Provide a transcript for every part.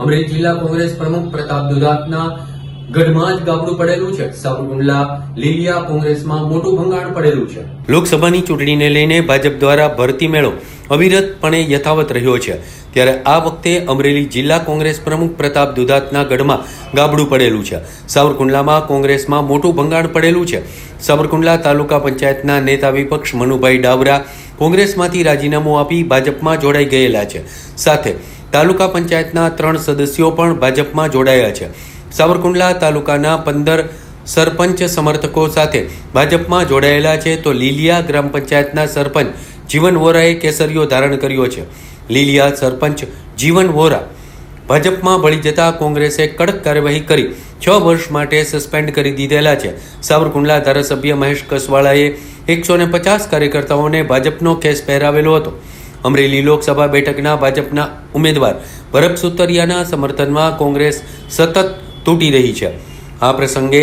અમરેલી જિલ્લા કોંગ્રેસ પ્રમુખ પ્રતાપ દુધાતના ગઢમાં જ ગાબડું પડેલું છે. સાવરકુંડલા લીલિયા કોંગ્રેસમાં મોટું ભંગાણ પડેલું છે. લોકસભાની ચૂંટણીને લઈને ભાજપ દ્વારા ભરતી મેળો અવિરતપણે યથાવત રહ્યો છે. ત્યારે આ વખતે અમરેલી જિલ્લા કોંગ્રેસ પ્રમુખ પ્રતાપ દુધાતના ગઢમાં ગાબડું પડેલું છે. સાવરકુંડલામાં કોંગ્રેસમાં મોટું ભંગાણ પડેલું છે. સાવરકુંડલા તાલુકા પંચાયતના નેતા વિપક્ષ મનુભાઈ ડાવરા કોંગ્રેસમાંથી રાજીનામું આપી ભાજપમાં જોડાઈ ગયેલા છે. સાથે તાલુકા પંચાયતના ત્રણ સદસ્યો પણ ભાજપમાં જોડાયા છે. સાવરકુંડલા તાલુકાના પંદર સરપંચ સમર્થકો સાથે ભાજપમાં જોડાયેલા છે તો લીલિયા ગ્રામ પંચાયતના સરપંચ જીવન વોરાએ કેસરીઓ ધારણ કર્યો છે. લીલિયા સરપંચ જીવન વોરા ભાજપમાં ભળી જતા કોંગ્રેસે કડક કાર્યવાહી કરી છ વર્ષ માટે સસ્પેન્ડ કરી દીધેલા છે. સાવરકુંડલા ધારાસભ્ય મહેશ કસવાળાએ એકસો પચાસ કાર્યકર્તાઓને ભાજપનો કેસ પહેરાવેલો હતો. અમરેલી લોકસભા બેઠકના ભાજપના ઉમેદવાર ભરત સુતરિયાના સમર્થનમાં કોંગ્રેસ સતત તૂટી રહી છે. આ પ્રસંગે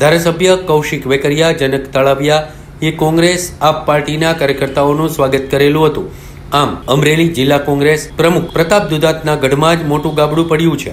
ધારાસભ્ય કૌશિક વેકરિયા, જનક તળાવિયા એ કોંગ્રેસ આપ પાર્ટીના કાર્યકર્તાઓનું સ્વાગત કરેલું હતું. આમ અમરેલી જિલ્લા કોંગ્રેસ પ્રમુખ પ્રતાપ દુધાતના ગઢમાં જ મોટું ગાબડું પડ્યું છે.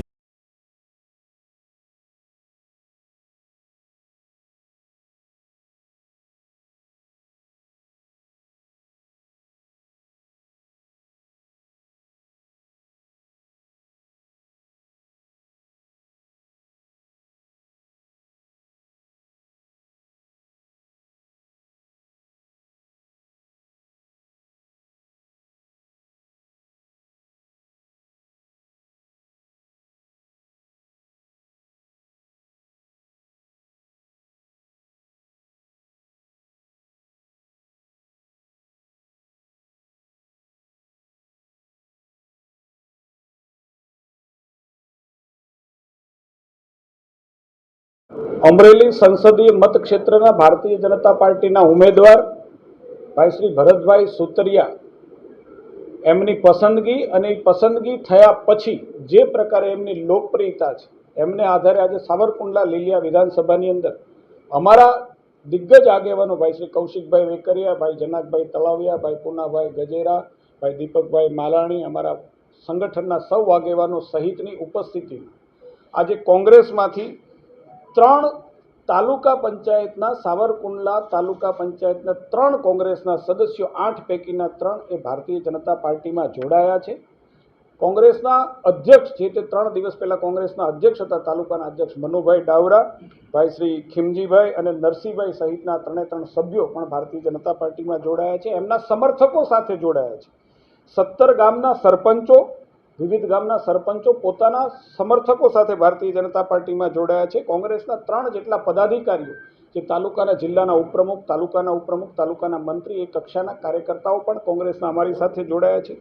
અમરેલી સંસદીય મતક્ષેત્રના ભારતીય જનતા પાર્ટીના ઉમેદવાર ભાઈ શ્રી ભરતભાઈ સુતરિયા. એમની પસંદગી અને પસંદગી થયા પછી જે પ્રકારે એમની લોકપ્રિયતા છે, એમને આધારે આજે સાવરકુંડલા લીલિયા વિધાનસભાની અંદર અમારા દિગ્ગજ આગેવાનો ભાઈ શ્રી કૌશિકભાઈ વેકરિયા, ભાઈ જનકભાઈ તળાવિયા ભાઈ પૂનાભાઈ ગજેરા, ભાઈ દીપકભાઈ માલાણી અમારા સંગઠનના સૌ આગેવાનો સહિતની ઉપસ્થિતિમાં આજે કોંગ્રેસમાંથી ત્રણ તાલુકા પંચાયતના, સાવરકુંડલા તાલુકા પંચાયતના ત્રણ કોંગ્રેસના સદસ્યો, આઠ પૈકીના ત્રણ એ ભારતીય જનતા પાર્ટીમાં જોડાયા છે. કોંગ્રેસના અધ્યક્ષ જે તે ત્રણ દિવસ પહેલાં કોંગ્રેસના અધ્યક્ષ હતા, તાલુકાના અધ્યક્ષ મનુભાઈ ડાવરા, ભાઈ શ્રી ખીમજીભાઈ અને નરસિંહભાઈ સહિતના ત્રણે ત્રણ સભ્યો પણ ભારતીય જનતા પાર્ટીમાં જોડાયા છે. એમના સમર્થકો સાથે જોડાયા છે. સત્તર ગામના સરપંચો વિવિધ ગામના સરપંચો પોતાના સમર્થકો સાથે ભારતીય જનતા પાર્ટીમાં જોડાયા છે. કોંગ્રેસના ત્રણ જેટલા પદાધિકારીઓ, જે તાલુકાના જિલ્લાના ઉપપ્રમુખ, તાલુકાના ઉપપ્રમુખ, તાલુકાના મંત્રી, એ કક્ષાના કાર્યકર્તાઓ પણ કોંગ્રેસના અમારી સાથે જોડાયા છે.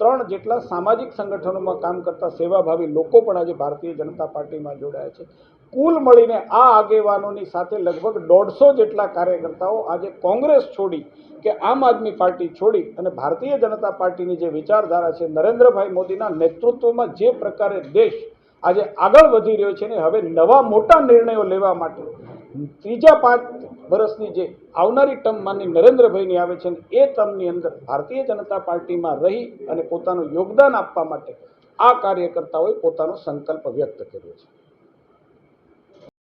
ત્રણ જેટલા સામાજિક સંગઠનોમાં કામ કરતા સેવાભાવી લોકો પણ આજે ભારતીય જનતા પાર્ટીમાં જોડાયા છે. કુલ મળીને આ આગેવાનોની સાથે લગભગ દોઢસો જેટલા કાર્યકર્તાઓ આજે કોંગ્રેસ છોડી કે આમ આદમી પાર્ટી છોડી અને ભારતીય જનતા પાર્ટીની જે વિચારધારા છે નરેન્દ્રભાઈ મોદીના નેતૃત્વમાં જે પ્રકારે દેશ આજે આગળ વધી રહ્યો છે ને હવે નવા મોટા નિર્ણયો લેવા માટે ત્રીજા પાંચ વર્ષની જે આવનારી ટર્મ માની નરેન્દ્રભાઈની આવે છે એ ટર્મની અંદર ભારતીય જનતા પાર્ટીમાં રહી અને પોતાનું યોગદાન આપવા માટે આ કાર્યકર્તાઓએ પોતાનો સંકલ્પ વ્યક્ત કર્યો છે.